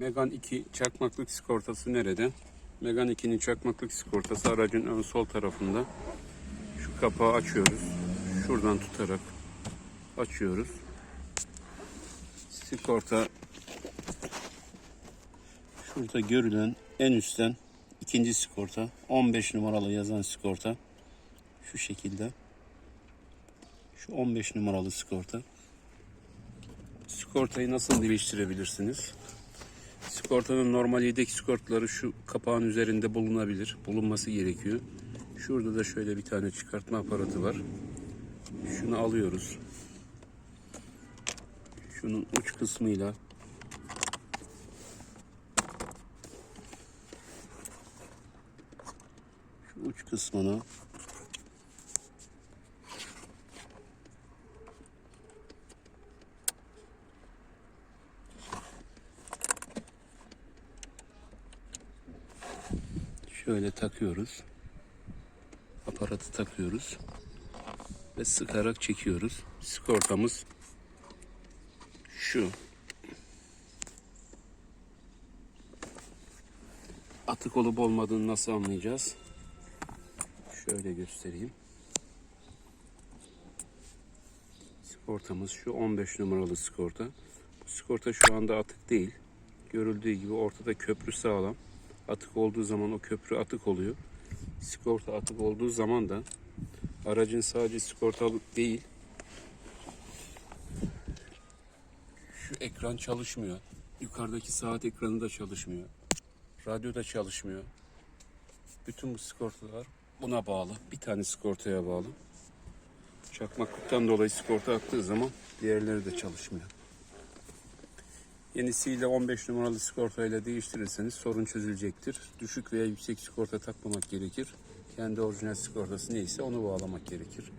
Megan 2 çakmaklık sigortası nerede? Megan 2'nin çakmaklık sigortası aracın ön sol tarafında. Şu kapağı açıyoruz. Şuradan tutarak açıyoruz. Sigorta şurada görülen en üstten ikinci sigorta 15 numaralı yazan sigorta şu şekilde. Şu 15 numaralı sigorta. Sigortayı nasıl değiştirebilirsiniz? Sigortanın normal yedek sigortaları şu kapağın üzerinde bulunabilir. Bulunması gerekiyor. Şurada da şöyle bir tane çıkartma aparatı var. Şunu alıyoruz. Şunun uç kısmıyla şu uç kısmını şöyle takıyoruz. Aparatı takıyoruz ve sıkarak çekiyoruz. Sigortamız şu. Atık olup olmadığını nasıl anlayacağız? Şöyle göstereyim. Sigortamız şu 15 numaralı sigorta. Bu sigorta şu anda atık değil. Görüldüğü gibi ortada köprü sağlam. Atık olduğu zaman o köprü atık oluyor. Sigorta atık olduğu zaman da aracın sadece sigortalı değil. Şu ekran çalışmıyor. Yukarıdaki saat ekranı da çalışmıyor. Radyo da çalışmıyor. Bütün bu sigortalar buna bağlı. Bir tane sigortaya bağlı. Çakmaklıktan dolayı sigorta attığı zaman diğerleri de çalışmıyor. Yenisiyle 15 numaralı sigortayla değiştirirseniz sorun çözülecektir. Düşük veya yüksek sigorta takmamak gerekir. Kendi orijinal sigortası neyse onu bağlamak gerekir.